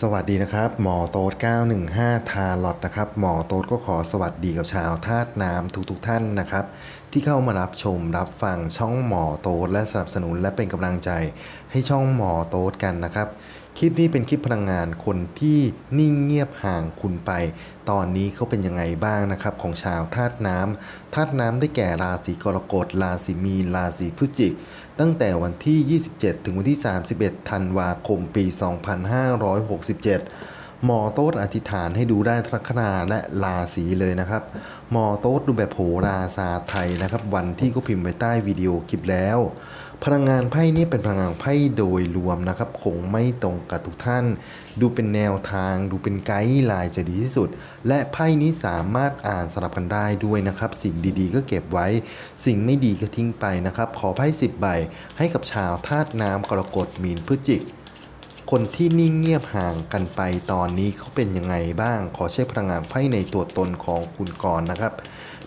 สวัสดีนะครับ หมอโต๊ด915 ทาลอตนะครับ หมอโต๊ดก็ขอสวัสดีกับชาวธาตุน้ำทุกๆท่านนะครับ ที่เข้ามารับชมรับฟังช่องหมอโต๊ดและสนับสนุนและเป็นกำลังใจ ให้ช่องหมอโต๊ดกันนะครับ คลิปนี้เป็นคลิปพลังงานคนที่นิ่งเงียบห่างคุณไป ตอนนี้เขาเป็นยังไงบ้างนะครับ ของชาวธาตุน้ำธาตุน้ำได้แก่ราศีกรกฎราศีมีนราศีพฤศจิก ตั้งแต่วันที่ 27 ถึงวันที่ 31 ธันวาคมปี 2567 หมอโต๊ดอธิษฐานให้ดูได้ลัคนาและราศีเลยนะครับ มอโต๊ดดูแบบโหราศาสตร์ไทยนะครับ วันที่เขาพิมพ์ไว้ใต้วิดีโอคลิปแล้ว พลังงานไพ่นี่เป็นพลังงานไพ่โดยรวมนะครับ คงไม่ตรงกับทุกท่าน ดูเป็นแนวทาง ดูเป็นไกด์ไลน์จะดีที่สุด และไพ่นี้สามารถอ่านสลับกันได้ด้วยนะครับ สิ่งดีๆ ก็เก็บไว้ สิ่งไม่ดีก็ทิ้งไปนะครับ ขอไพ่สิบใบให้กับชาวธาตุน้ำกรกฎมีนพฤศจิก คนที่นิ่งเงียบห่างกันไปตอนนี้เขาเป็นยังไงบ้าง ขอใช้พลังงานไพ่ในตัวตนของคุณก่อนนะครับ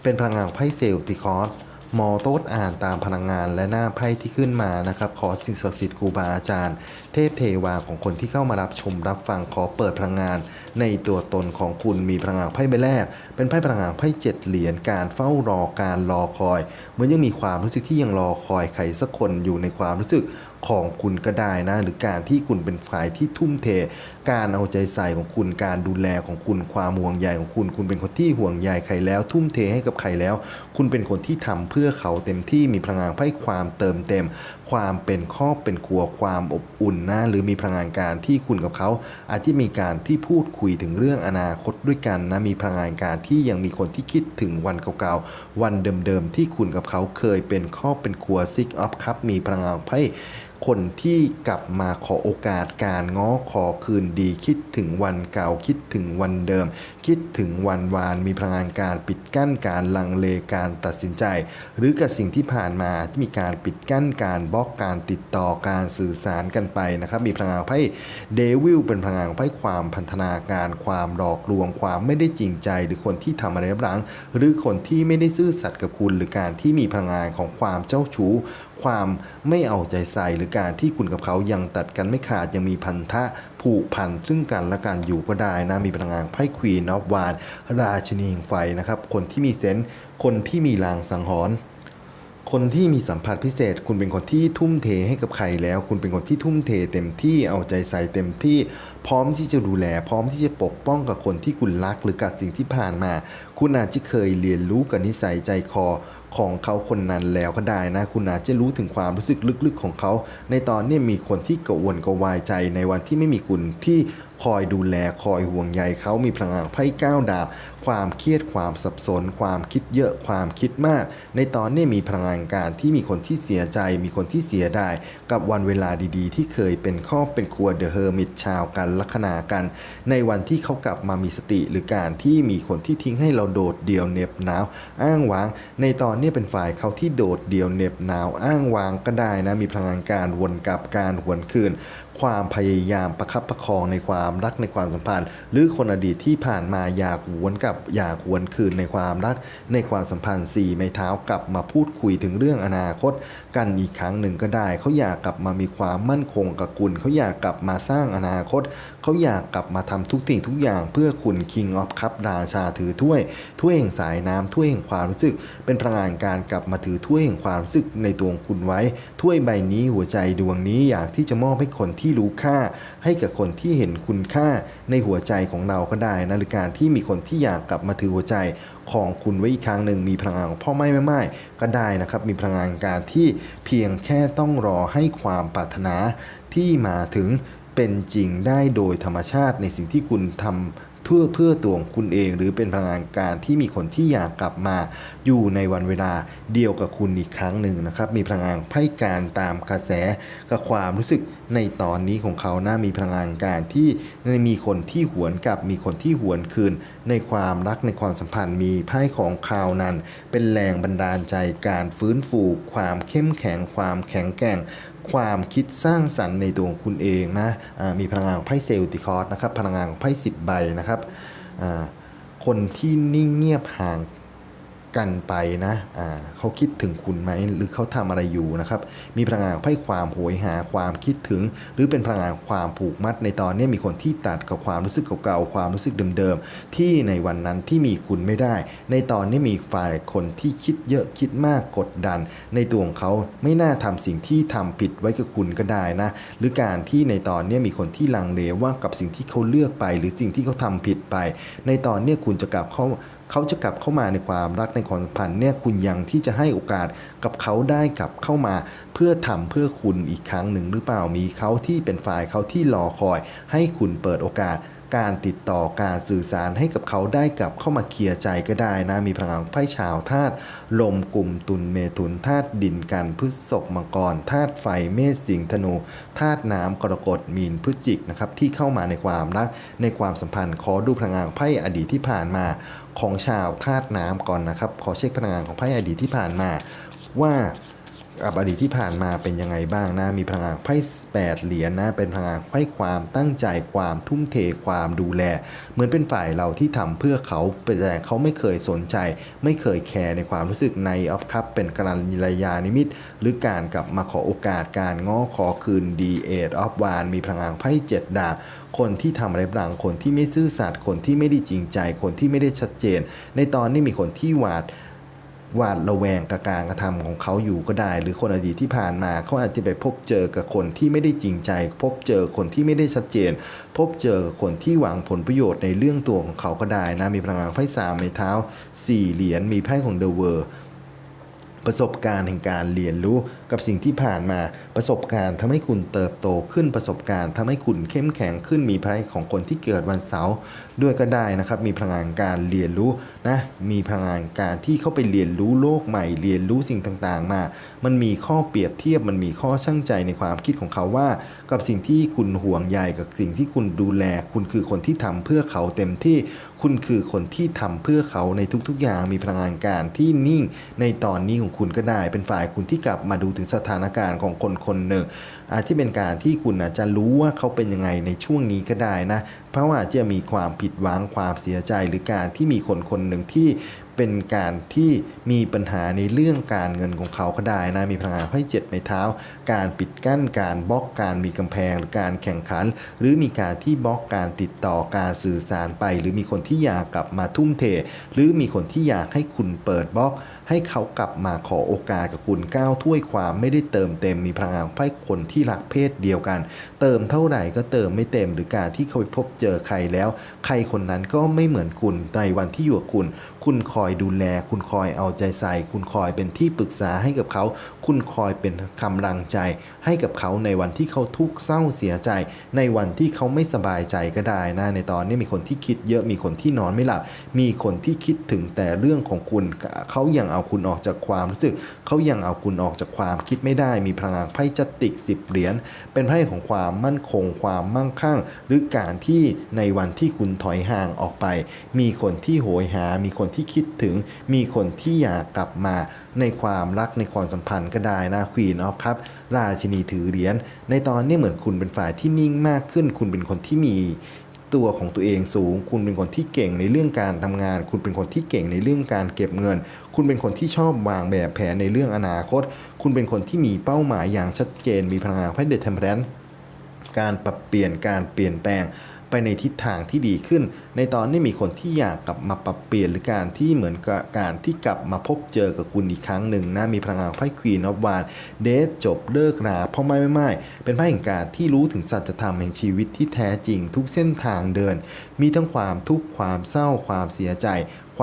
เป็นพลังงานไพ่เซลติคอสมอโต๊ดอ่านตามพลังงานและหน้าไพ่ที่ขึ้นมานะครับ ขอสิ่งศักดิ์สิทธิ์ครูบาอาจารย์ เทพเทวาของคนที่เข้ามารับชมรับฟังขอเปิดพลังงาน ในตัวตนของคุณมีพลังงานไพ่ใบแรก เป็นไพ่พลังงานไพ่เจ็ดเหรียญการเฝ้ารอการรอคอยเหมือนยังมีความรู้สึกที่ยังรอคอยใครสักคนอยู่ในความรู้สึก ของคุณก็ได้นะ หรือการที่คุณเป็นฝ่ายที่ทุ่มเท การเอาใจใส่ของคุณการดูแลของคุณความห่วงใยของคุณ คุณเป็นคนที่ห่วงใยใครแล้ว ทุ่มเทให้กับใครแล้ว คุณเป็นคนที่ทำเพื่อเขาเต็มที่มีพลังงานให้ความเติมเต็ม ความเป็นครอบเป็นครัวความอบอุ่นนะหรือมีพลังงานการที่คุณกับเขาอาจจะมีการที่พูดคุยถึงเรื่องอนาคตด้วยกันนะมีพลังงานการที่ยังมีคนที่คิดถึงวันเก่าๆวันเดิมๆที่คุณกับเขาเคยเป็นครอบเป็นครัวซิกออฟครับมีพลังงานไพ่คนที่กลับมาขอโอกาสการง้อขอคืนดี คิดถึงวันเก่าคิดถึงวันเดิม คิดถึงวันวาน มีพลังงานการปิดกั้นการลังเลการตัดสินใจ หรือกับสิ่งที่ผ่านมาที่มีการปิดกั้นการบล็อกการติดต่อการสื่อสารกันไปนะครับ มีพลังงานไพ่เดวิลเป็นพลังงานไพ่ความพันธนาการความหลอกลวงความไม่ได้จริงใจ หรือคนที่ทำอะไรรับหลังหรือคนที่ไม่ได้ซื่อสัตย์กับคุณหรือการที่มีพลังงานของความเจ้าชู้ ความไม่เอาใจใส่หรือการที่คุณกับเขายังตัดกันไม่ขาดยังมีพันธะผูกพันซึ่งกันและกันอยู่ก็ได้นะมีพลังงานไพ่ควีนอฟวานราชินีห่งไฟนะครับคนที่มีเซนส์คนที่มีลางสังหรณ์คนที่มีสัมผัสพิเศษ คุณเป็นคนที่ทุ่มเทให้กับใครแล้ว คุณเป็นคนที่ทุ่มเทเต็มที่เอาใจใส่เต็มที่ พร้อมที่จะดูแล พร้อมที่จะปกป้องกับคนที่คุณรักหรือกับสิ่งที่ผ่านมา คุณอาจจะเคยเรียนรู้กับนิสัยใจคอ ของเขาคนนั้นแล้วก็ได้นะ คุณอาจจะรู้ถึงความรู้สึกลึกๆของเขา ในตอนนี้มีคนที่กระวนกระวายใจในวันที่ไม่มีคุณที่ คอยดูแลคอยห่วงใยเขามีพลังงานไพ่ก้าวดาบ ความเครียดความสับสน ความคิดเยอะความคิดมาก ในตอนนี้มีพลังงานการที่มีคนที่เสียใจ มีคนที่เสียดายกับวันเวลาดีๆ ที่เคยเป็นครอบเป็นครัวเดอะเฮอร์มิตชาวกันลัคนากัน ในวันที่เขากลับมามีสติ หรือการที่มีคนที่ทิ้งให้เราโดดเดี่ยวเหน็บหนาว อ้างว้าง ในตอนนี้เป็นฝ่ายเขาที่โดดเดี่ยวเหน็บหนาว อ้างว้างก็ได้นะมีพลังงานการวนกลับการหวนคืน ความพยายามประคับประคองในความรักในความสัมพันธ์ หรือคนอดีตที่ผ่านมาอยากหวนกลับอยากหวนคืนในความรัก ในความสัมพันธ์สี่ไม่เท้ากลับมาพูดคุยถึงเรื่องอนาคต กันอีกครั้งหนึ่งก็ได้ เขาอยากกลับมามีความมั่นคงกับคุณ เขาอยากกลับมาสร้างอนาคตเขาอยากกลับมาทำทุกสิ่งทุกอย่างเพื่อคุณ King of Cup ราชาถือถ้วย ถ้วยแห่งสายน้ำถ้วยแห่งความรู้สึก เป็นพลังงานการกลับมาถือถ้วยแห่งความรู้สึกในตัวงคุณไว้ ถ้วยใบนี้หัวใจดวงนี้อยากที่จะมอบให้คนที่รู้ค่า ให้กับคนที่เห็นคุณค่าในหัวใจของเราก็ได้นะหรือการที่มีคนที่อยากกลับมาถือหัวใจของคุณไว้อีกครั้งหนึ่งมีพลังงานของพ่อไม่ไม่ไม่ก็ได้นะครับ มีพลังงานการที่เพียงแค่ต้องรอให้ความปรารถนาที่มาถึง เป็นจริงได้โดยธรรมชาติในสิ่งที่คุณทำเพื่อเพื่อตัวของคุณเอง หรือเป็นพลังงานการที่มีคนที่อยากกลับมาอยู่ในวันเวลาเดียวกับคุณอีกครั้งหนึ่งนะครับ มีพลังงานไพ่การตามกระแสกับความรู้สึกในตอนนี้ของเขานะมีพลังงานการที่มีคนที่หวนกลับ มีคนที่หวนคืน ในความรักในความสัมพันธ์มีไพ่ของคราวนั้น เป็นแรงบันดาลใจการฟื้นฟู ความเข้มแข็งความแข็งแกร่ง ความคิดสร้างสรรค์ในตัวของคุณเองนะะมีพลังงานของไพ่เซลติคอร์สนะครับพลังงานของไพ่สิบใบนะครับคนที่นิ่งเงียบห่าง กันไปนะอ่าเขาคิดถึงคุณไหมหรือเขาทำอะไรอยู่นะครับ มีพลังงานไพ่ความโหยหาความคิดถึง หรือเป็นพลังงานความผูกมัดในตอนนี้มีคนที่ตัดกับความรู้สึกเก่าๆความรู้สึกเดิมๆที่ในวันนั้นที่มีคุณไม่ได้ ในตอนนี้มีฝ่ายคนที่คิดเยอะคิดมากกดดัน ในตัวของเขาไม่น่าทำสิ่งที่ทำผิดไว้กับคุณก็ได้นะ หรือการที่ในตอนนี้มีคนที่ลังเลว่ากับสิ่งที่เขาเลือกไป หรือสิ่งที่เขาทำผิดไป ในตอนนี้คุณจะกลับเข้า เขาจะกลับเข้ามาในความรักในความสัมพันธ์เนี่ยคุณยังที่จะให้โอกาสกับเขาได้กลับเข้ามา เพื่อทำเพื่อคุณอีกครั้งหนึ่งหรือเปล่ามีเขาที่เป็นฝ่ายเขาที่รอคอย ให้คุณเปิดโอกาสการติดต่อการสื่อสารให้กับเขาได้กลับเข้ามาเคลียร์ใจก็ได้นะ มีพลังไพ่ชาวธาตุลมกลุ่มตุลเมถุนธาตุดินกันพฤษภมังกรธาตุไฟเมษสิงธนูธาตุน้ำกรกฎมีนพฤศจิกนะครับที่เข้ามาในความรักในความสัมพันธ์ขอดูพลังงานไพ่อดีตที่ผ่านมา ของชาวธาตุน้ำก่อนนะครับ ขอเช็คพลังงานของไพ่อดีตที่ผ่านมาว่า กับอดีตที่ผ่านมาเป็นยังไงบ้างนะ มีพลังงานไพ่แปดเหรียญนะ เป็นพลังงานไพ่ความตั้งใจความทุ่มเทความดูแล เหมือนเป็นฝ่ายเราที่ทำเพื่อเขาแต่เขาไม่เคยสนใจ ไม่เคยแคร์ในความรู้สึกในออฟคัพเป็นกรันยายานิมิต หรือการกลับมาขอโอกาสการง้อขอคืนดีเอทออฟวานมีพลังงานไพ่เจ็ดดาบคนที่ทำอะไรบางคนที่ไม่ซื่อสัตย์คนที่ไม่ได้จริงใจ คนที่ไม่ได้ชัดเจน ในตอนนี้มีคนที่หวาด หวาดระแวงกับการกระทำของเขาอยู่ก็ได้ หรือคนอดีตที่ผ่านมาเขาอาจจะไปพบเจอกับคนที่ไม่ได้จริงใจ พบเจอคนที่ไม่ได้ชัดเจน พบเจอคนที่หวังผลประโยชน์ในเรื่องตัวของเขาก็ได้นะมีพลังงานไพ่สามในเท้าสี่เหรียญมีไพ่ของเดอะเวอร์ประสบการณ์แห่งการเรียนรู้ กับสิ่งที่ผ่านมาประสบการณ์ทำให้คุณเติบโตขึ้นประสบการณ์ทำให้คุณเข้มแข็งขึ้นมีไพ่ของคนที่เกิดวันเสาร์ด้วยก็ได้นะครับ มีพลังงานการเรียนรู้นะมีพลังงานการที่เข้าไปเรียนรู้โลกใหม่ เรียนรู้สิ่งต่างๆ มา มันมีข้อเปรียบเทียบมันมีข้อช่างใจในความคิดของเขาว่า กับสิ่งที่คุณห่วงใยกับสิ่งที่คุณดูแล คุณคือคนที่ทำเพื่อเขาเต็มที่คุณคือคนที่ทำเพื่อเขาในทุกๆอย่างมีพลังงานการที่นิ่ง ในตอนนี้ของคุณก็ได้ เป็นฝ่ายคุณที่กลับมาดูถึงสถานการณ์ของคนคนหนึ่งอาจที่เป็นการที่คุณอาจจะรู้ว่าเขาเป็นยังไงในช่วงนี้ก็ได้นะ เพราะว่าจะมีความผิดหวังความเสียใจหรือการที่มีคนคนหนึ่งที่เป็นการที่มีปัญหาในเรื่องการเงินของเขาก็ได้นะ มีพลังงานไพ่เจ็ดในเท้า การปิดกั้นการบล็อกการมีกำแพงหรือการแข่งขัน หรือมีการที่บล็อกการติดต่อการสื่อสารไป หรือมีคนที่อยากกลับมาทุ่มเท หรือมีคนที่อยากให้คุณเปิดบล็อก ให้เขากลับมาขอโอกาสกับคุณก้าวถ้วยความไม่ได้เติมเต็มมีพลังงานไพ่คนที่รักเพศเดียวกัน เติมเท่าไหร่ก็เติมไม่เต็มหรือการที่เขาไปพบเจอใครแล้ว ใครคนนั้นก็ไม่เหมือนคุณในวันที่อยู่กับคุณ คุณคอยดูแล คุณคอยเอาใจใส่ คุณคอยเป็นที่ปรึกษาให้กับเขา คุณคอยเป็นกำลังใจ ให้กับเขาในวันที่เขาทุกข์เศร้าเสียใจ ในวันที่เขาไม่สบายใจก็ได้นะในตอนนี้มีคนที่คิดเยอะมีคนที่นอนไม่หลับมีคนที่คิดถึงแต่เรื่องของคุณเขายังเอาคุณออกจากความรู้สึกเขายังเอาคุณออกจากความคิดไม่ได้ มีพลังงานไพ่จัตติกสิบเหรียญเป็นไพ่ของความมั่นคง ความมั่งคั่ง หรือการที่ในวันที่คุณถอยห่างออกไป มีคนที่โหยหา มีคนที่คิดถึง มีคนที่อยากกลับมาในความรักในความสัมพันธ์ก็ได้นะควีนออฟครับ ราชินีถือเหรียญในตอนนี้เหมือนคุณเป็นฝ่ายที่นิ่งมากขึ้น คุณเป็นคนที่มีตัวของตัวเองสูง คุณเป็นคนที่เก่งในเรื่องการทำงาน คุณเป็นคนที่เก่งในเรื่องการเก็บเงิน คุณเป็นคนที่ชอบวางแบบแผนในเรื่องอนาคต คุณเป็นคนที่มีเป้าหมายอย่างชัดเจน มีพลังงานไพ่เดทเทมเพลนการปรับเปลี่ยนการเปลี่ยนแปลง ไปในทิศทางที่ดีขึ้น ในตอนนี้มีคนที่อยากกลับมาปรับเปลี่ยนหรือการที่เหมือนกับการที่กลับมาพบเจอกับคุณอีกครั้งหนึ่งนะมีพลังงานไพ่ควีนอฟวานเดทจบเลิกราเพราะไม่ไม่ไม่เป็นไพ่แห่งการที่รู้ถึงสัจธรรมแห่งชีวิตที่แท้จริงทุกเส้นทางเดิน มีทั้งความทุกข์ความเศร้าความเสียใจ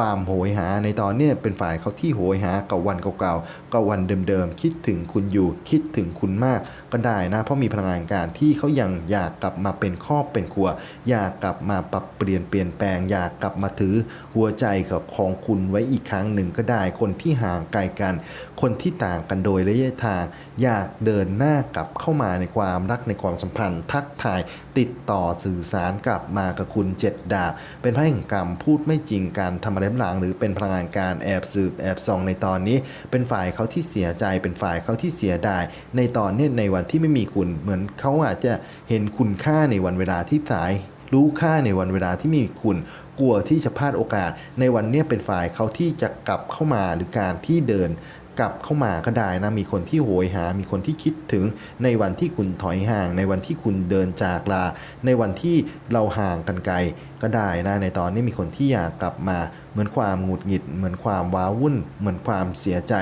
ความโหยหาในตอนนี้เป็นฝ่ายเขาที่โหยหากับวันเก่าๆ กับวันเดิมๆ คิดถึงคุณอยู่ คิดถึงคุณมากก็ได้นะ เพราะมีพลังงานการที่เขายังอยากกลับมาเป็นครอบเป็นครัว อยากกลับมาปรับเปลี่ยนเปลี่ยนแปลง อยากกลับมาถือหัวใจกับของคุณไว้อีกครั้งหนึ่งก็ได้ คนที่ห่างไกลกัน คนที่ต่างกันโดยระยะทาง อยากเดินหน้ากลับเข้ามาในความรักในความสัมพันธ์ ทักทายติดต่อสื่อสารกลับมากับคุณเจ็ดดาบเป็นไพ่แห่งกรรมพูดไม่จริงการทำอะไรหลังหรือเป็นพลังงานการแอบสืบแอบส่องในตอนนี้ เป็นฝ่ายเขาาที่เสียใจเป็นฝ่ายเขาที่เสียดาย ในตอนนี้ในวันที่ไม่มีคุณ เหมือนเขาอาจจะเห็นคุณค่าในวันเวลาที่สาย รู้ค่าในวันเวลาที่มีคุณ กลัวที่จะพลาดโอกาส ในวันเนี้ยเป็นฝ่ายเขาที่จะกลับเข้ามาหรือการที่เดิน กลับเข้ามาก็ได้นะ มีคนที่โหยหา มีคนที่คิดถึงในวันที่คุณถอยห่าง ในวันที่คุณเดินจากลา ในวันที่เราห่างกันไกลก็ได้นะ ในตอนนี้มีคนที่อยากกลับมา เหมือนความหงุดหงิด เหมือนความว้าวุ่น เหมือนความเสียใจ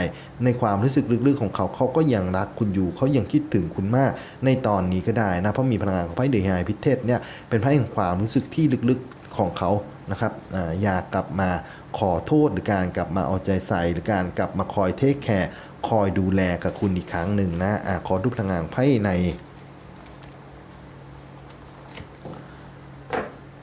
ในความรู้สึกลึกๆของเขาเขาก็ยังรักคุณอยู่ เขายังคิดถึงคุณมาก ในตอนนี้ก็ได้นะ เพราะมีพลังงานของไพ่เดอะไฮพิเทศเนี่ย เป็นไพ่แห่งความรู้สึกที่ลึกๆของเขานะครับออยากกลับมา ขอโทษหรือการกลับมาเอาใจใส่หรือการกลับมาคอยเทคแคร์คอยดูแลกับคุณอีกครั้งหนึ่งนะอะขอดูพลังงานไพ่ใน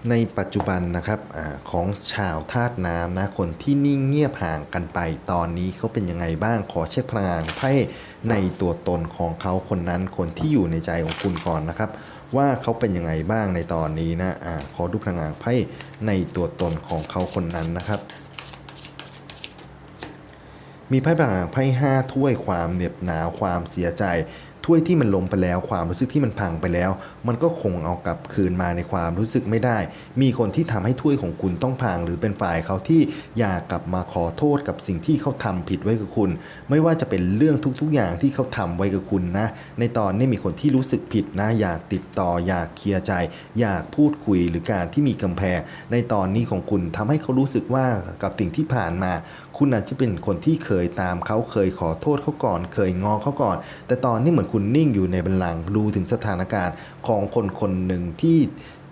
ในปัจจุบันนะครับอของชาวธาตุน้ำนะคนที่นิ่งเงียบห่างกันไปตอนนี้เขาเป็นยังไงบ้างขอเช็คพลังงานไพ่ในตัวตนของเขาคนนั้นคนที่อยู่ในใจของคุณก่อนนะครับ ว่าเขาเป็นยังไงบ้างในตอนนี้นะอาขอดูพลังงานไพ่ในตัวตนของเขาคนนั้นนะครับ มีไพ่พลังงานไพ่ห้าถ้วยความเหน็บหนาวความเสียใจถ้วยที่มันลงไปแล้วความรู้สึกที่มันพังไปแล้วมันก็คงเอากลับคืนมาในความรู้สึกไม่ได้ มีคนที่ทำให้ถ้วยของคุณต้องพัง หรือเป็นฝ่ายเขาที่อยากกลับมาขอโทษกับสิ่งที่เขาทำผิดไว้กับคุณ ไม่ว่าจะเป็นเรื่องทุกๆอย่างที่เขาทำไว้กับคุณนะ ในตอนนี้มีคนที่รู้สึกผิดนะ อยากติดต่อ อยากเคลียร์ใจ อยากพูดคุยหรือการที่มีกำแพงในตอนนี้ของคุณทำให้เขารู้สึกว่ากับสิ่งที่ผ่านมา คุณอาจจะเป็นคนที่เคยตามเขาเคยขอโทษเขาก่อน เคยงอเขาก่อน แต่ตอนนี้เหมือนคุณนิ่งอยู่ในบัลลังก์ดูถึงสถานการณ์ของคนคนหนึ่งที่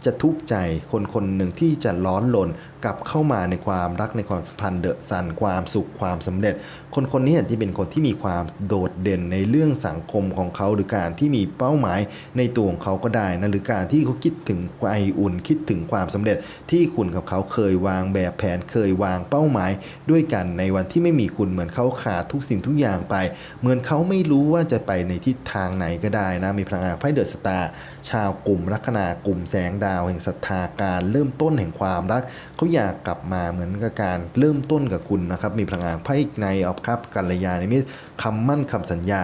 จะทุกข์ใจคนคนหนึ่งที่จะร้อนลน กลับเข้ามาในความรักในความสัมพันธ์เดอะซันความสุขความสำเร็จ คนคนนี้อาจจะเป็นคนที่มีความโดดเด่นในเรื่องสังคมของเขา หรือการที่มีเป้าหมายในตัวของเขาก็ได้นะหรือการที่เขาคิดถึงไออุ่น คิดถึงความสำเร็จ ที่คุณกับเขาเคยวางแบบแผนเคยวางเป้าหมายด้วยกันในวันที่ไม่มีคุณเหมือนเขาขาดทุกสิ่งทุกอย่างไป เหมือนเขาไม่รู้ว่าจะไปในทิศทางไหนก็ได้นะมีพลังงานไพ่เดอะสตาร์ชาวกลุ่มลัคนากลุ่มแสงดาว แห่งศรัทธาการเริ่มต้นแห่งความรักเขาอยากกลับมาเหมือนกับการเริ่มต้นกับคุณนะครับ มีพลังงานไพ่ในออฟครับกัลยาณมิตรคำมั่นคำสัญญา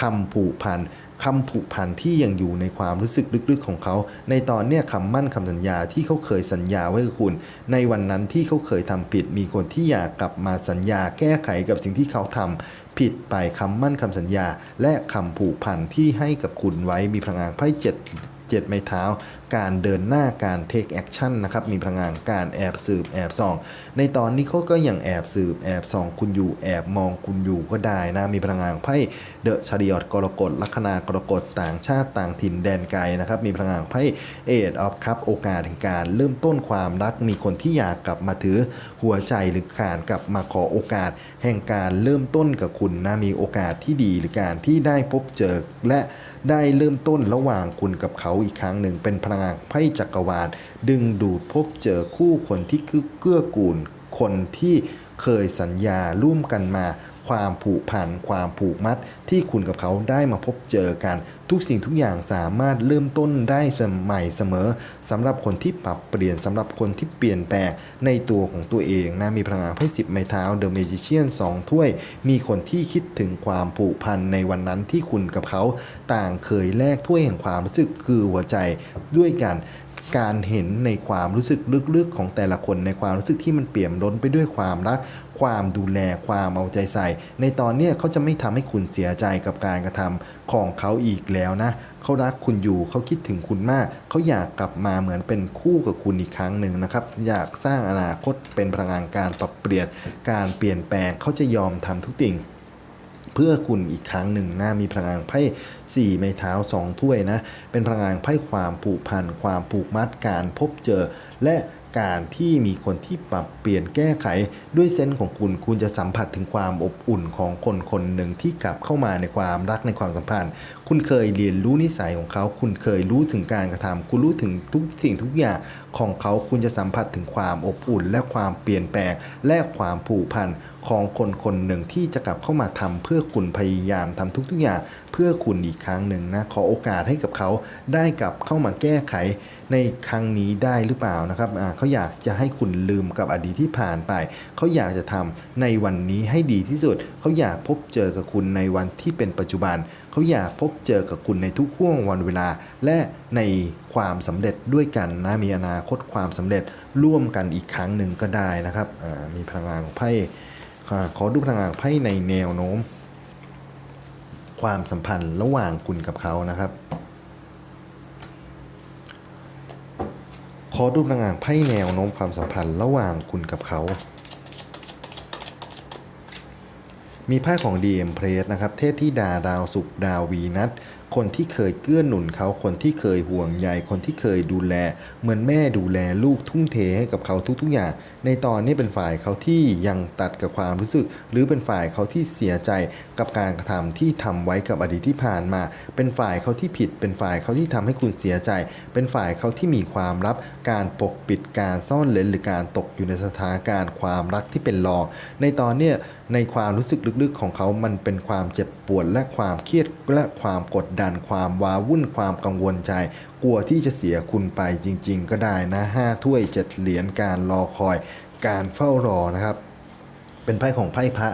คำผูกพันคำผูกพันที่ยังอยู่ในความรู้สึกลึกๆของเขา ในตอนเนี้ยคำมั่นคำสัญญาที่เขาเคยสัญญาไว้กับคุณ ในวันนั้นที่เขาเคยทำผิด มีคนที่อยากกลับมาสัญญา แก้ไขกับสิ่งที่เขาทำผิดไปคำมั่นคำสัญญา และคำผูกพันที่ให้กับคุณไว้มีพลังงานไพ่เจ็ด เจ็ดไม้เท้า การเดินหน้าการเทคแอคชั่นนะครับ มีพลังงานการแอบสืบแอบส่อง ในตอนนี้เขาก็ยังแอบสืบแอบส่องคุณอยู่แอบมองคุณอยู่ก็ได้นะ มีพลังงานไพ่เดอะชาริออตกรกฎลัคนากรกฎต่างชาติต่างถิ่นแดนไกลนะครับ มีพลังงานไพ่เอ็ดออฟคัพโอกาสแห่งการเริ่มต้นความรัก มีคนที่อยากกลับมาถือหัวใจหรือการกลับมาขอโอกาส แห่งการเริ่มต้นกับคุณนะมีโอกาสที่ดีหรือการที่ได้พบเจอและ ได้เริ่มต้นระหว่างคุณกับเขาอีกครั้งหนึ่ง เป็นพลังไพ่จักรวาล ดึงดูดพบเจอคู่คนที่คือเกื้อกูลคนที่ เคยสัญญาร่วมกันมา ความผูกพันความผูกมัด ที่คุณกับเขาได้มาพบเจอกัน ทุกสิ่งทุกอย่างสามารถเริ่มต้นได้สมอเสมอสำหรับคนที่ปรับเปลี่ยนสำหรับคนที่เปลี่ยนแปลงในตัวของตัวเองนะมีพลังงานไพ่สิบไม้เท้าเดอะเมจิเชียนสองถ้วย มีคนที่คิดถึงความผูกพันในวันนั้นที่คุณกับเขา ต่างเคยแลกถ้วยแห่งความรู้สึกคือหัวใจด้วยกัน การเห็นในความรู้สึกลึกๆของแต่ละคนในความรู้สึกที่มันเปี่ยมล้นไปด้วยความรัก ความดูแลความเอาใจใส่ ในตอนเนี้เขาจะไม่ทำให้คุณเสียใจกับการกระทำของเขาอีกแล้วนะเขารักคุณอยู่เขาคิดถึงคุณมาก เขาอยากกลับมาเหมือนเป็นคู่กับคุณอีกครั้งหนึ่งนะครับ อยากสร้างอนาคตเป็นพลังงานการปรับเปลี่ยนการเปลี่ยนแปลงเขาจะยอมทำทุกสิ่ง เพื่อคุณอีกครั้งหนึ่งนะมีพลังงานไพ่สี่ไม้เท้าสองถ้วยนะ เป็นพลังงานไพ่ความผูกพัน ความผูกมัดการพบเจอ และการที่มีคนที่ปรับเปลี่ยนแก้ไขด้วยเซนส์ของคุณ คุณจะสัมผัสถึงความอบอุ่นของคนคนหนึ่งที่กลับเข้ามาในความรักในความสัมพันธ์ คุณเคยเรียนรู้นิสัยของเขา คุณเคยรู้ถึงการกระทำคุณรู้ถึงทุกสิ่งทุกอย่างของเขา คุณจะสัมผัสถึงความอบอุ่น และความเปลี่ยนแปลง และความผูกพันของคนคนหนึ่งที่จะกลับเข้ามาทำเพื่อคุณพยายามทำทุกๆอย่าง เพื่อคุณอีกครั้งหนึ่งนะ ขอโอกาสให้กับเขาได้กลับเข้ามาแก้ไขในครั้งนี้ได้หรือเปล่านะครับเขาอยากจะให้คุณลืมกับอดีตที่ผ่านไป เขาอยากจะทำในวันนี้ให้ดีที่สุด เขาอยากพบเจอกับคุณในวันที่เป็นปัจจุบัน เขาอยากพบเจอกับคุณในทุกห่วงวันเวลา และในความสำเร็จด้วยกันนะมีอนาคตความสำเร็จร่วมกันอีกครั้งหนึ่งก็ได้นะครับมีพลังงานของไพ่ขอดูพลังงานไพ่ในแนวโน้ม ความสัมพันธ์ระหว่างคุณกับเขานะครับ ขอดูพลังงานไพ่แนวโน้มความสัมพันธ์ระหว่างคุณกับเขา มีผ้าของ DM p r e s นะครับ เทพที่ดาดาวสุกดาววีนัทคนที่เคยเกื้อหนุนเขาคนที่เคยห่วงใยคนที่เคยดูแล เหมือนแม่ดูแลลูกทุ่มเทให้กับเขาทุกๆอย่าง ในตอนนี้เป็นฝ่ายเขาที่ยังตัดกับความรู้สึก หรือเป็นฝ่ายเขาที่เสียใจกับการกระทำที่ทำไว้กับอดีตที่ผ่านมา เป็นฝ่ายเขาที่ผิด เป็นฝ่ายเขาที่ทำให้คุณเสียใจ เป็นฝ่ายเขาที่มีความลับการปกปิดการซ่อนเลนหรือการตกอยู่ในสถานการณ์ความรักที่เป็นรอง ในตอนเนี้ในความรู้สึกลึกๆของเขามันเป็นความเจ็บปวดและความเครียดและความกดดันความว้าวุ่นความกังวลใจ กลัวที่จะเสียคุณไปจริง ๆ ก็ได้นะห้าถ้วยเจ็ดเหรียญการรอคอย การเฝ้ารอนะครับ เป็นไพ่ของไพ่พระ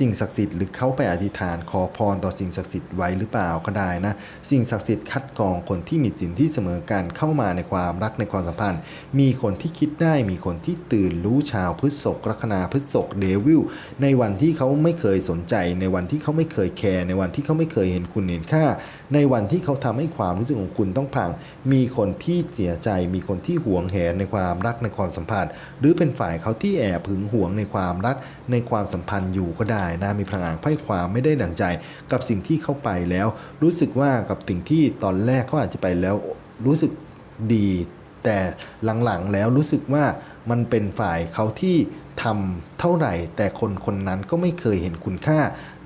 สิ่งศักดิ์สิทธิ์หรือเขาไปอธิษฐานขอพรต่อสิ่งศักดิ์สิทธิ์ไว้หรือเปล่าก็ได้นะ สิ่งศักดิ์สิทธิ์คัดกรองคนที่มีสินที่เสมอกันเข้ามาในความรักในความสัมพันธ์ มีคนที่คิดได้มีคนที่ตื่นรู้ชาวพฤษภลัคนาพฤษภเดวิลในวันที่เขาไม่เคยสนใจ ในวันที่เขาไม่เคยแคร์ในวันที่เขาไม่เคยเห็นคุณเห็นค่าในวันที่เขาทำให้ความรู้สึกของคุณต้องพัง มีคนที่เสียใจ มีคนที่หวงแหนในความรักในความสัมพันธ์ หรือเป็นฝ่ายเขาที่แอบหึงหวงในความรักในความสัมพันธ์อยู่ก็ได้นะมีพลังงานไพ่ความไม่ได้ดั่งใจ กับสิ่งที่เขาไปแล้ว รู้สึกว่ากับสิ่งที่ตอนแรกเขาอาจจะไปแล้วรู้สึกดี แต่หลังๆแล้วรู้สึกว่ามันเป็นฝ่ายเขาที่ ทำเท่าไหร่ แต่คนคนนั้นก็ไม่เคยเห็นคุณค่า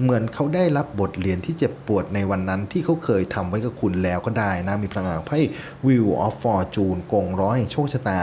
เหมือนเขาได้รับบทเรียนที่เจ็บปวดในวันนั้นที่เขาเคยทำไว้กับคุณแล้วก็ได้นะ มีพลังงานไพ่ Wheel of Fortune กงร้อยแห่งโชคชะตา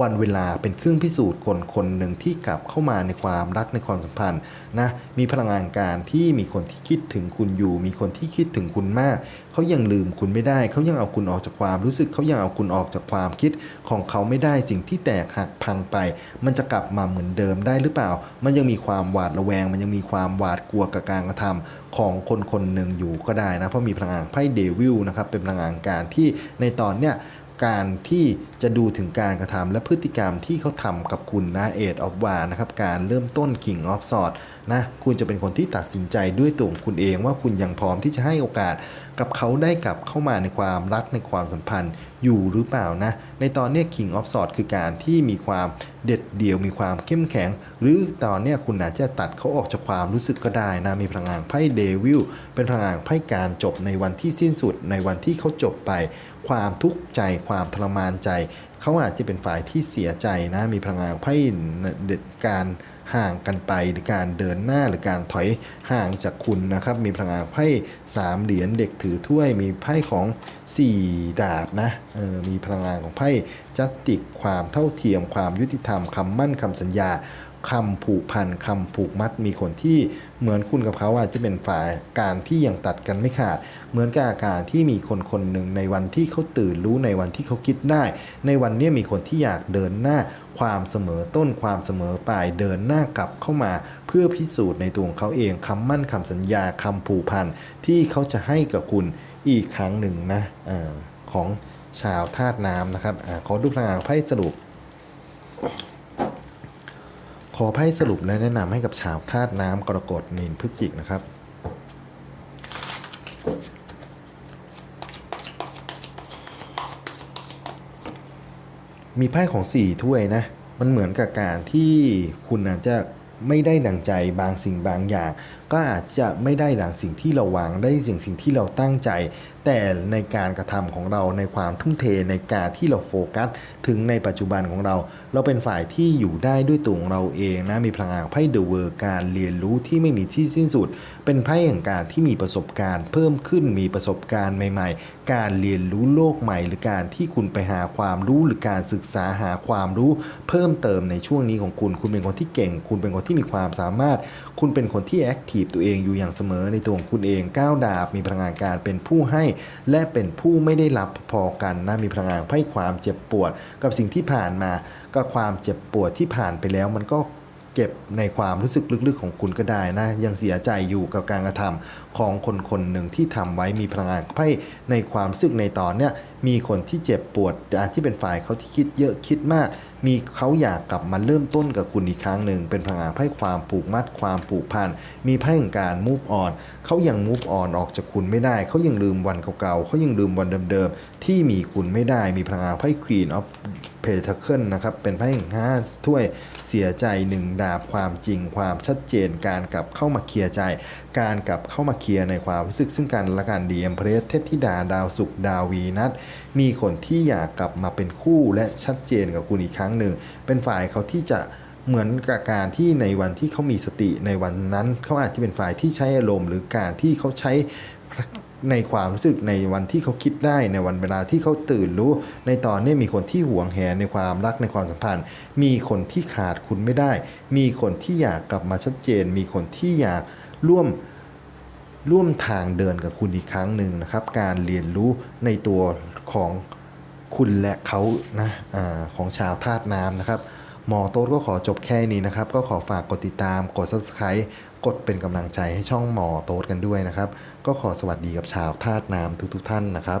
วันเวลาเป็นเครื่องพิสูจน์คนคนหนึ่งที่กลับเข้ามาในความรักในความสัมพันธ์นะมีพลังงานการที่มีคนที่คิดถึงคุณอยู่ มีคนที่คิดถึงคุณมากเขายังลืมคุณไม่ได้เขายังเอาคุณออกจากความรู้สึกเขายังเอาคุณออกจากความคิดของเขาไม่ได้สิ่งที่แตกหักพังไป มันจะกลับมาเหมือนเดิมได้หรือเปล่า มันยังมีความหวาดระแวง มันยังมีความหวาดกลัวกับการกระทำของคนคนหนึ่งอยู่ก็ได้นะ เพราะมีพลังงานไพ่เดวิลนะครับ เป็นพลังงานการที่ในตอนเนี้ยการที่จะดูถึงการกระทำและพฤติกรรมที่เขาทำกับคุณนะเอ of อ a วานะครับ การเริ่มต้น King of s w o r d นะ คุณจะเป็นคนที่ตัดสินใจด้วยตัวของคุณเองว่าคุณยังพร้อมที่จะให้โอกาส กับเขาได้กลับเข้ามาในความรักในความสัมพันธ์อยู่หรือเปล่านะ ในตอนนี้ King of s w o r d คือการที่มีความเด็ดเดี่ยวมีความเข้มแข็ง หรือตอนนี้คุณอาจจะตัดเขาออกจากความรู้สึกก็ได้นะ มีพลังงานไพ่เดวิลเป็นพลังงานไพ่การจบในวันที่สิ้นสุดในวันที่เขาจบไป ความทุกข์ใจความทรมานใจ เขาอาจจะเป็นฝ่ายที่เสียใจนะมีพลังงานไพ่เด็ดการ ห่างกันไป หรือการเดินหน้าหรือการถอยห่างจากคุณนะครับ มีพลังงานไพ่สามเหรียญเด็กถือถ้วย มีไพ่ของสี่ดาบนะออมีพลังงานของไพ่จัตติกความเท่าเทียม ความยุติธรรมคำมั่นคำสัญญาคำผูกพันคำผูกมัดมีคนที่เหมือนคุณกับเขาอาจจะเป็นฝ่ายการที่ยังตัดกันไม่ขาด เหมือนกับอาการที่มีคนคนหนึ่งในวันที่เขาตื่นรู้ในวันที่เขาคิดได้ ในวันนี้มีคนที่อยากเดินหน้า ความเสมอต้นความเสมอปลายเดินหน้ากลับเข้ามา เพื่อพิสูจน์ในตัวของเขาเองคำมั่นคำสัญญาคำผูกพันที่เขาจะให้กับคุณอีกครั้งหนึ่งนะอของชาวธาตุน้ำนะครับอขอดูพลังงานไพ่สรุป ขอไพ่สรุปและแนะนำให้กับชาวธาตุน้ำกรกฎมีนพฤศจิกนะครับ มีไพ่ของสี่ถ้วยนะ มันเหมือนกับการที่คุณอาจจะไม่ได้ดังใจบางสิ่งบางอย่าง ก็อาจจะไม่ได้ดังสิ่งที่เราหวังได้สิ่งสิ่งที่เราตั้งใจ แต่ในการกระทำของเราในความทุ่มเทในการที่เราโฟกัสถึงในปัจจุบันของเรา เราเป็นฝ่ายที่อยู่ได้ด้วยตัวของเราเองนะมีพลังงานไพ่เดอะเวอร์การเรียนรู้ที่ไม่มีที่สิ้นสุด เป็นไพ่แห่งการที่มีประสบการณ์ เพิ่มขึ้นมีประสบการณ์ใหม่ ๆ การเรียนรู้โลกใหม่ หรือการที่คุณไปหาความรู้หรือการศึกษาหาความรู้ เพิ่มเติมในช่วงนี้ของคุณ คุณเป็นคนที่เก่ง คุณเป็นคนที่มีความสามารถ คุณเป็นคนที่แอคทีฟตัวเองอยู่อย่างเสมอในตัวของคุณเองก้าวดาบมีพลังงานการเป็นผู้ให้ และเป็นผู้ไม่ได้รับพอกันนะมีพลังงานไพ่ความเจ็บปวดกับสิ่งที่ผ่านมาก็ความเจ็บปวดที่ผ่านไปแล้ว มันก็เก็บในความรู้สึกลึกๆของคุณก็ได้นะ ยังเสียใจอยู่กับการกระทำของคนคนหนึ่งที่ทำไว้มีพลังงานไพ่ในความรู้สึกในตอนเนี้ยมีคนที่เจ็บปวดที่เป็นฝ่ายเขาที่คิดเยอะคิดมาก มีเขาอยากกลับมาเริ่มต้นกับคุณอีกครั้งหนึ่งเป็นพลังงานไพ่ความผูกมัดความผูกพันมีไพ่แห่งการ move on เขายัง move on ออกจากคุณไม่ได้เขายังลืมวันเก่าๆเขายังลืมวันเดิมๆที่มีคุณไม่ได้มีพลังงานไพ่ Queen of Pentacle นะครับเป็นไพ่แห่งห้าถ้วยเสียใจหนึ่งดาบความจริงความชัดเจนการกลับเข้ามาเคลียร์ใจการกลับเข้ามาเคลียร์ในความรู้สึกซึ่งกันและกันดีเอ็มเพรสเทพธิดาดาวสุขดาววีนัทมีคนที่อยากกลับมาเป็นคู่และชัดเจนกับคุณอีกครั้งหนึ่ง เป็นฝ่ายเขาที่จะเหมือนกับการที่ในวันที่เขามีสติในวันนั้น เขาอาจจะเป็นฝ่ายที่ใช้อารมณ์ หรือการที่เขาใช้ในความรู้สึกในวันที่เขาคิดได้ในวันเวลาที่เขาตื่นรู้ ในตอนนี้มีคนที่หวงแหนในความรักในความสัมพันธ์ มีคนที่ขาดคุณไม่ได้ มีคนที่อยากกลับมาชัดเจน มีคนที่อยาก ร่วมร่วมทางเดินกับคุณอีกครั้งหนึ่งนะครับ การเรียนรู้ในตัวของคุณและเขานะอของชาวธาตุน้ำนะครับหมอโต๊ดก็ขอจบแค่นี้นะครับ ก็ขอฝากกดติดตาม กด subscribe กดเป็นกำลังใจให้ช่องหมอโต๊ดกันด้วยนะครับ ก็ขอสวัสดีกับชาวธาตุน้ำทุกๆท่านนะครับ